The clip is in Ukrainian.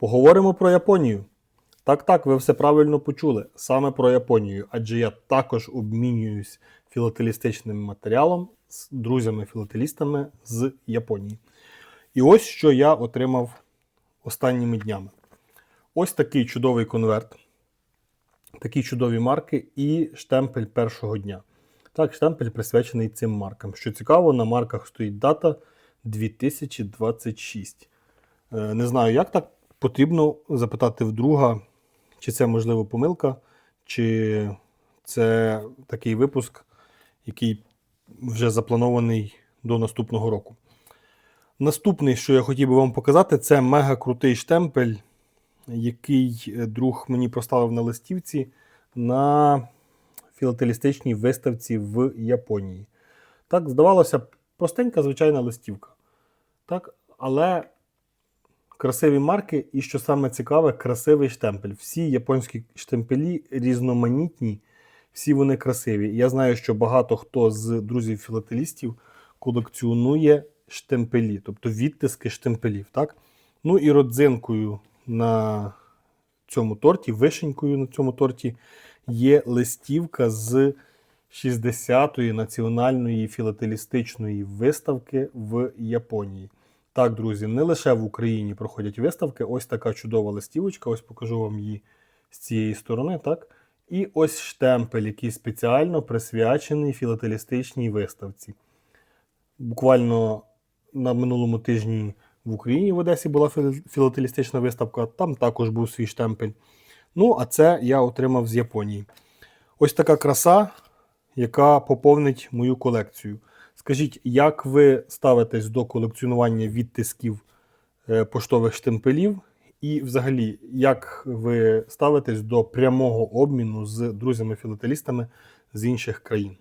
Поговоримо про Японію. Так, так, ви все правильно почули. Саме про Японію, адже я також обмінююсь філателістичним матеріалом з друзями-філателістами з Японії. І ось що я отримав останніми днями. Ось такий чудовий конверт, такі чудові марки і штемпель першого дня. Так, штемпель присвячений цим маркам. Що цікаво, на марках стоїть дата 2026. Е, Не знаю, як так потрібно запитати в друга, чи це можливо помилка, чи це такий випуск, який вже запланований до наступного року. Наступний, що я хотів би вам показати, це мега крутий штемпель, який друг мені проставив на листівці на філателістичній виставці в Японії. Так, здавалося простенька звичайна листівка. Так, але красиві марки, і що саме цікаве, красивий штемпель. Всі японські штемпелі різноманітні, всі вони красиві. Я знаю, що багато хто з друзів філателістів колекціонує штемпелі, тобто відтиски штемпелів. Так? Ну і родзинкою на цьому торті, вишенькою на цьому торті є листівка з 60-ї національної філателістичної виставки в Японії. Так, друзі, не лише в Україні проходять виставки. Ось така чудова листівочка. Ось покажу вам її з цієї сторони. так? І ось штемпель, який спеціально присвячений філателістичній виставці. Буквально на минулому тижні в Україні в Одесі була філателістична виставка, там також був свій штемпель. Ну, а це я отримав з Японії. Ось така краса, яка поповнить мою колекцію. Скажіть, як ви ставитесь до колекціонування відтисків е, поштових штемпелів? І взагалі, як ви ставитесь до прямого обміну з друзями-філателістами з інших країн?